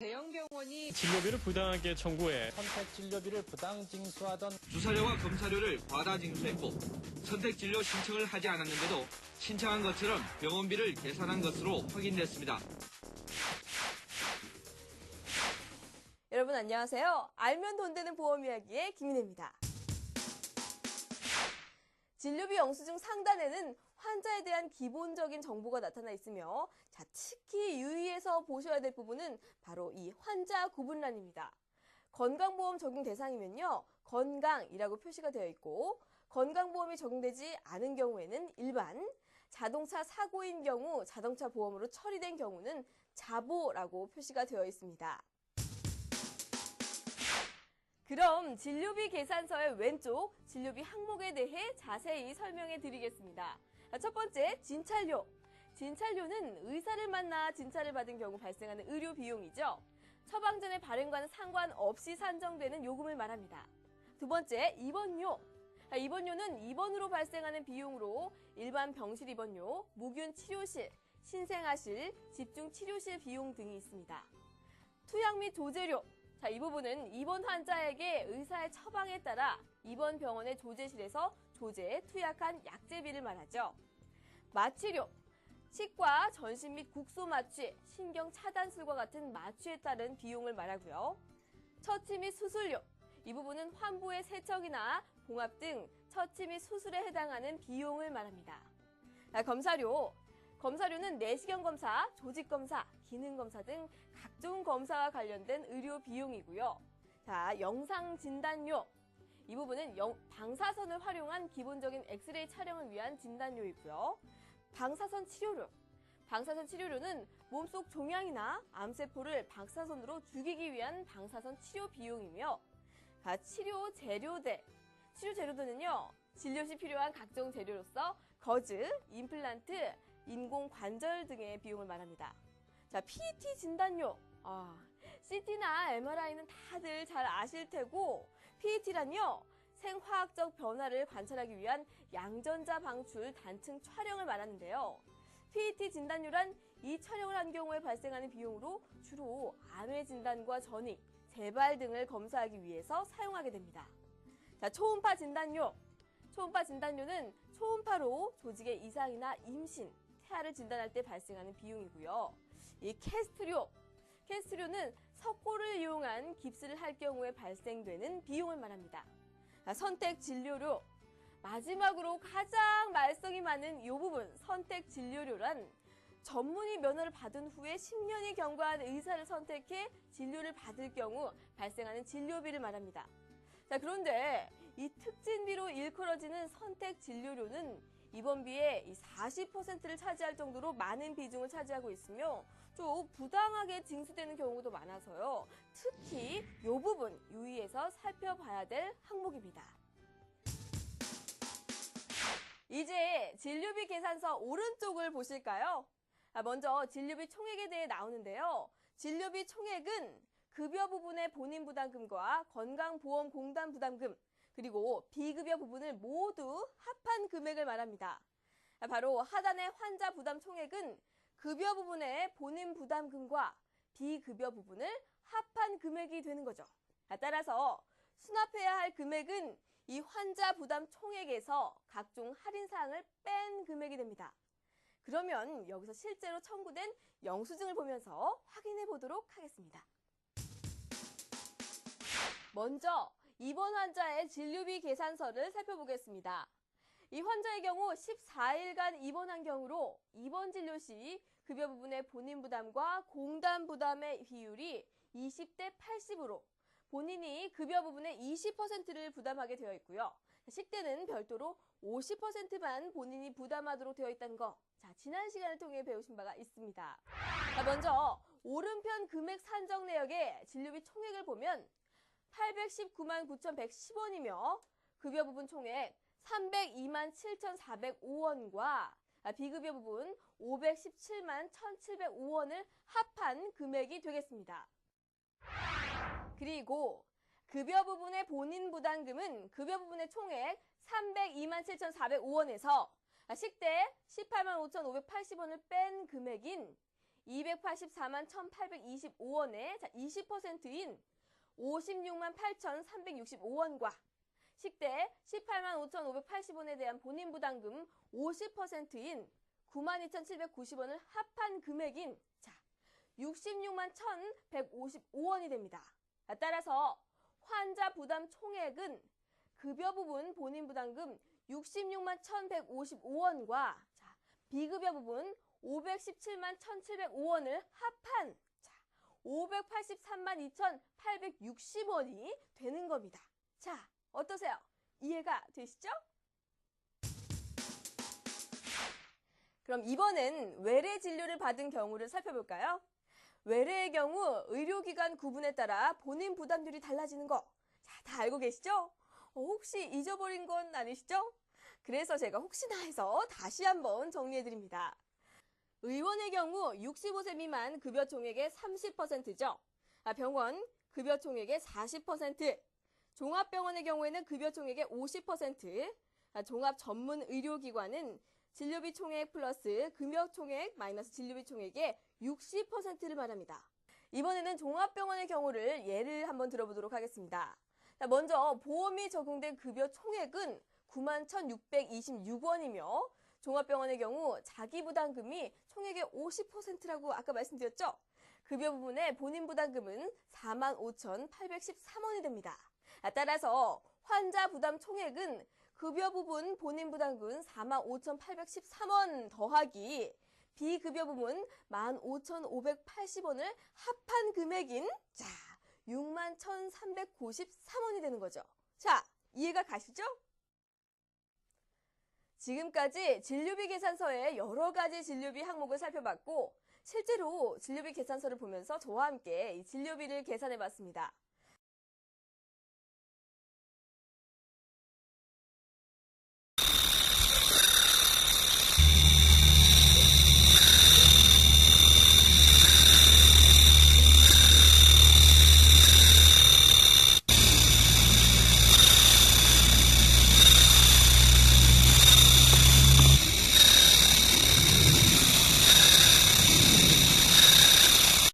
대형 병원이 진료비를 부당하게 청구해 선택 진료비를 부당 징수하던 주사료와 검사료를 과다 징수했고 선택 진료 신청을 하지 않았는데도 신청한 것처럼 병원비를 계산한 것으로 확인됐습니다. 여러분 안녕하세요. 알면 돈 되는 보험 이야기의 김인혜입니다. 진료비 영수증 상단에는 환자에 대한 기본적인 정보가 나타나 있으며 자, 특히 유의 보셔야 될 부분은 바로 이 환자 구분란입니다. 건강보험 적용 대상이면요. 건강이라고 표시가 되어 있고 건강보험이 적용되지 않은 경우에는 일반, 자동차 사고인 경우 자동차 보험으로 처리된 경우는 자보라고 표시가 되어 있습니다. 그럼 진료비 계산서의 왼쪽 진료비 항목에 대해 자세히 설명해 드리겠습니다. 첫 번째, 진찰료. 진찰료는 의사를 만나 진찰을 받은 경우 발생하는 의료 비용이죠. 처방전의 발행과는 상관없이 산정되는 요금을 말합니다. 두 번째, 입원료. 입원료는 입원으로 발생하는 비용으로 일반 병실 입원료, 무균 치료실, 신생아실, 집중 치료실 비용 등이 있습니다. 투약 및 조제료. 자, 이 부분은 입원 환자에게 의사의 처방에 따라 입원 병원의 조제실에서 조제, 투약한 약제비를 말하죠. 마취료. 치과, 전신 및 국소 마취, 신경 차단술과 같은 마취에 따른 비용을 말하고요. 처치 및 수술료. 이 부분은 환부의 세척이나 봉합 등 처치 및 수술에 해당하는 비용을 말합니다. 자, 검사료. 검사료는 내시경 검사, 조직 검사, 기능 검사 등 각종 검사와 관련된 의료 비용이고요. 자, 영상 진단료. 이 부분은 영- 방사선을 활용한 기본적인 엑스레이 촬영을 위한 진단료이고요. 방사선 치료료. 방사선 치료료는 몸속 종양이나 암세포를 방사선으로 죽이기 위한 방사선 치료 비용이며 자, 치료 재료대. 치료 재료들은요, 진료 시 필요한 각종 재료로서 거즈, 임플란트, 인공 관절 등의 비용을 말합니다. 자, PET 진단료. 아, CT나 MRI는 다들 잘 아실 테고, PET란요, 생화학적 변화를 관찰하기 위한 양전자 방출 단층 촬영을 말하는데요. PET 진단료란 이 촬영을 한 경우에 발생하는 비용으로 주로 암의 진단과 전이, 재발 등을 검사하기 위해서 사용하게 됩니다. 자, 초음파 진단료. 초음파 진단료는 초음파로 조직의 이상이나 임신, 태아를 진단할 때 발생하는 비용이고요. 이 캐스트료. 캐스트료는 석고를 이용한 깁스를 할 경우에 발생되는 비용을 말합니다. 자, 선택 진료료. 마지막으로 가장 말썽이 많은 이 부분, 선택 진료료란 전문의 면허를 받은 후에 10년이 경과한 의사를 선택해 진료를 받을 경우 발생하는 진료비를 말합니다. 자, 그런데 이 특진비로 일컬어지는 선택 진료료는 입원비의 이 40%를 차지할 정도로 많은 비중을 차지하고 있으며 좀 부당하게 징수되는 경우도 많아서요. 특히 살펴봐야 될 항목입니다. 이제 진료비 계산서 오른쪽을 보실까요? 아, 먼저 진료비 총액에 대해 나오는데요. 진료비 총액은 급여 부분의 본인 부담금과 건강보험공단 부담금, 그리고 비급여 부분을 모두 합한 금액을 말합니다. 아, 바로 하단의 환자 부담 총액은 급여 부분의 본인 부담금과 비급여 부분을 합한 금액이 되는 거죠. 아, 따라서 수납해야 할 금액은 이 환자 부담 총액에서 각종 할인 사항을 뺀 금액이 됩니다. 그러면 여기서 실제로 청구된 영수증을 보면서 확인해 보도록 하겠습니다. 먼저 입원 환자의 진료비 계산서를 살펴보겠습니다. 이 환자의 경우 14일간 입원한 경우로 입원 진료 시 급여 부분의 본인 부담과 공단 부담의 비율이 20대 80으로 본인이 급여 부분의 20%를 부담하게 되어 있고요. 식대는 별도로 50%만 본인이 부담하도록 되어 있다는 거. 자, 지난 시간을 통해 배우신 바가 있습니다. 자, 먼저 오른편 금액 산정 내역의 진료비 총액을 보면 819만 9,110원이며 급여 부분 총액 302만 7,405원과 비급여 부분 517만 1,705원을 합한 금액이 되겠습니다. 그리고 급여 부분의 본인 부담금은 급여 부분의 총액 302만 7,405원에서 식대 18만 5,580원을 뺀 금액인 284만 1,825원에 자, 20%인 56만 8,365원과 식대 18만 5,580원에 대한 본인 부담금 50%인 92,790원을 합한 금액인 자, 66만 1,155원이 됩니다. 자, 따라서 환자 부담 총액은 급여 부분 본인 부담금 66만 1,155원과 자, 비급여 부분 517만 1,705원을 합한 자, 583만 2,860원이 되는 겁니다. 자, 어떠세요? 이해가 되시죠? 그럼 이번엔 외래 진료를 받은 경우를 살펴볼까요? 외래의 경우 의료기관 구분에 따라 본인 부담률이 달라지는 거. 자, 다 알고 계시죠? 어, 혹시 잊어버린 건 아니시죠? 그래서 제가 혹시나 해서 다시 한번 정리해드립니다. 의원의 경우 65세 미만 급여 총액의 30%죠. 아, 병원 급여 총액의 40%, 종합병원의 경우에는 급여 총액의 50%, 아, 종합 전문 의료기관은 진료비 총액 플러스 급여 총액 마이너스 진료비 총액의 60%를 말합니다. 이번에는 종합병원의 경우를 예를 한번 들어보도록 하겠습니다. 자, 먼저 보험이 적용된 급여 총액은 91,626원이며 종합병원의 경우 자기 부담금이 총액의 50%라고 아까 말씀드렸죠? 급여 부분의 본인 부담금은 45,813원이 됩니다. 아, 따라서 환자 부담 총액은 급여 부분 본인 부담금 45,813원 더하기 비급여 부분 15,580원을 합한 금액인 자 61,393원이 되는 거죠. 자, 이해가 가시죠? 지금까지 진료비 계산서의 여러 가지 진료비 항목을 살펴봤고 실제로 진료비 계산서를 보면서 저와 함께 이 진료비를 계산해 봤습니다.